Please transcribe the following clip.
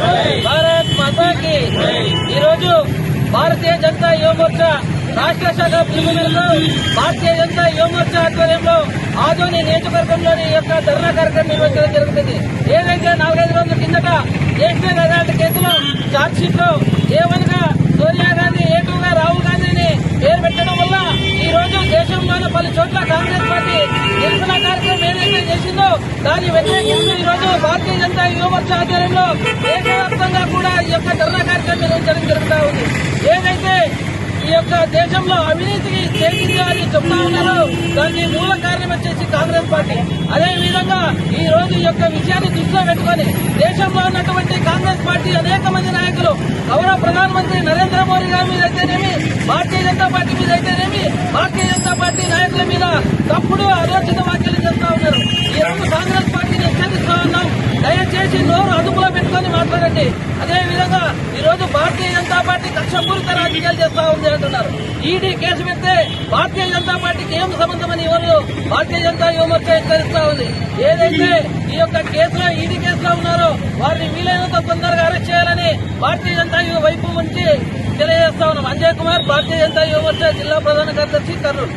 భారత్ మాతాకి ఈరోజు భారతీయ జనతా యువమోర్చా రాష్ట్ర శాఖ పిలుపులో భారతీయ జనతా యువమోర్చా ఆధ్వర్యంలో ఆదోని నియోజకవర్గంలోని యొక్క ధర్నా కార్యక్రమం నిర్వహించడం జరుగుతుంది. ఏదైతే నాలుగైదు రోజుల కిందట నేషనల్ నగరాల కేసులో ఛార్జ్షీట్లో ఏమనగా సోనియా గాంధీ ఏకంగా రాహుల్ గాంధీని పేరు పెట్టడం వల్ల ఈ రోజు దేశంలోని పలు చోట్ల కాంగ్రెస్ పార్టీ నిరసన కార్యక్రమం ఏదైతే చేసిందో దాన్ని వ్యతిరేకిస్తూ ఈ రోజు భారతీయ జనతా మోర్చా ఆధ్వర్యంలో దేశవ్యాప్తంగా కూడా ఈ యొక్క ధర్నా కార్యక్రమం నిర్వహించడం జరుగుతూ ఉంది. ఏదైతే ఈ యొక్క దేశంలో అవినీతికి చేసిందని చెప్తా ఉన్నారు దానికి మూల కారణం వచ్చేసి కాంగ్రెస్ పార్టీ అదే విధంగా ఈ రోజు ఈ యొక్క విషయాన్ని దృష్టిలో పెట్టుకొని దేశంలో ఉన్నటువంటి కాంగ్రెస్ పార్టీ అనేక మంది నాయకులు గౌరవ ప్రధానమంత్రి నరేంద్ర మోడీ గారి మీద అయితేనేమి భారతీయ జనతా పార్టీ మీద అయితేనేమి భారతీయ జనతా పార్టీ నాయకుల మీద తప్పుడు ఆలోచన వ్యాఖ్యలు చేస్తా ఉన్నారు ఈ రోజు కాంగ్రెస్ పార్టీని హెచ్చరిస్తా ఉన్నాం దయచేసి నోరు అదుపులో పెట్టుకొని ఉంది. అదే విధంగా ఈ రోజు భారతీయ జనతా పార్టీ కక్షపూరిత రాజకీయాలు చేస్తా ఉంది అంటున్నారు. ఈడీ కేసు పెడితే భారతీయ జనతా పార్టీకి ఏం సంబంధమని ఎవరు భారతీయ జనతా యువ హెచ్చరిస్తా ఉంది. ఏదైతే ఈ యొక్క కేసులో ఈడీ కేసులో ఉన్నారో వారిని వీలైనంత తొందరగా అరెస్ట్ చేయాలని భారతీయ జనతా వైపు నుంచి తెలియజేస్తా ఉన్నాం. అంజయ్ కుమార్ భారతీయ జనతా యువ జిల్లా ప్రధాన కార్యదర్శి కర్నూలు.